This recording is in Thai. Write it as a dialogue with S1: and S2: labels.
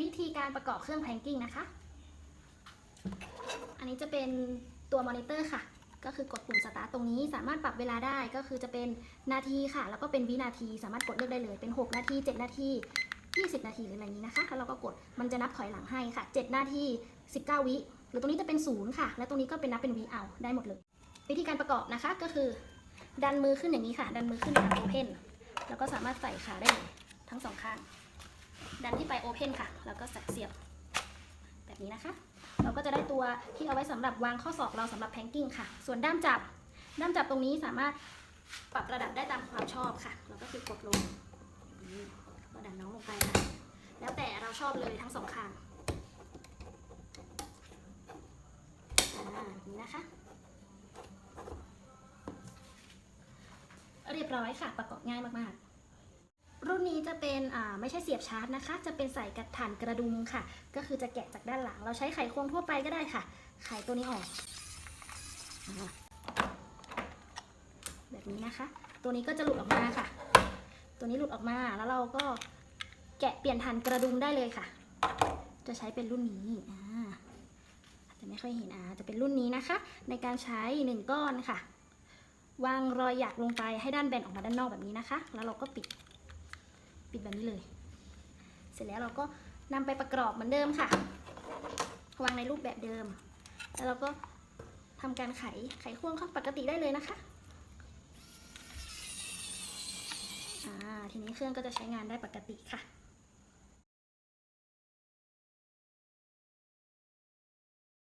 S1: วิธีการประกอบเครื่องแพลงกิ้งนะคะ อันนี้จะเป็นตัวมอนิเตอร์ค่ะ ก็คือกดปุ่มสตาร์ทตรงนี้สามารถปรับเวลาได้ก็คือจะเป็นนาทีค่ะ แล้วก็เป็นวินาที สามารถกดเลือกได้เลยเป็น 6 นาที 7 นาที 20 นาทีหรืออะไรนี้นะคะแล้วเราก็กดมันจะนับถอยหลังให้ค่ะ 7 นาที 19 วิหรือตรงนี้จะเป็นศูนย์ค่ะ และตรงนี้ก็เป็นนับเป็นวิเอาได้หมดเลย วิธีการประกอบนะคะก็คือ ดันมือขึ้นอย่างนี้ค่ะ ดันมือขึ้นทางโอเพนแล้วก็สามารถใส่ขาได้เลยทั้งสองข้าง ดันที่ไปโอเพนค่ะ แล้วก็ใส่เสียบแบบนี้นะคะ เราก็จะได้ตัวที่เอาไว้สำหรับวางข้อศอกเราสำหรับแพงกิ้งค่ะ ส่วนด้ามจับ ด้ามจับตรงนี้สามารถปรับระดับได้ตามความชอบค่ะ เราก็คือกดลงก็ดันน้องลงไปค่ะ แล้วแต่เราชอบเลยทั้งสองข้างนี้นะคะ เรียบร้อยค่ะ ประกอบง่ายมาก ๆ รุ่นนี้จะเป็นไม่ใช่เสียบชาร์จนะคะ จะเป็นใส่กระถานกระดุมค่ะ ก็คือจะแกะจากด้านหลัง เราใช้ไขควงทั่วไปก็ได้ค่ะ ไขตัวนี้ออก แบบนี้นะคะ ตัวนี้ก็จะหลุดออกมาค่ะ ตัวนี้หลุดออกมาแล้วเราก็แกะเปลี่ยนฐานกระดุมได้เลยค่ะ จะใช้เป็นรุ่นนี้อ่าจจะไม่ค่อยเห็นอ่าจะเป็นรุ่นนี้นะคะ ในการใช้หนึ่งก้อนค่ะ วางรอยหยักลงไปให้ด้านแบนออกมาด้านนอกแบบนี้นะคะ แล้วเราก็ปิด ปิดแบบนี้เลย เสร็จแล้วเราก็นำไปประกอบเหมือนเดิมค่ะ วางในรูปแบบเดิม แล้วเราก็ทำการไขไขควงเข้าปกติได้เลยนะคะอ่าทีนี้เครื่องก็จะใช้งานได้ปกติค่ะ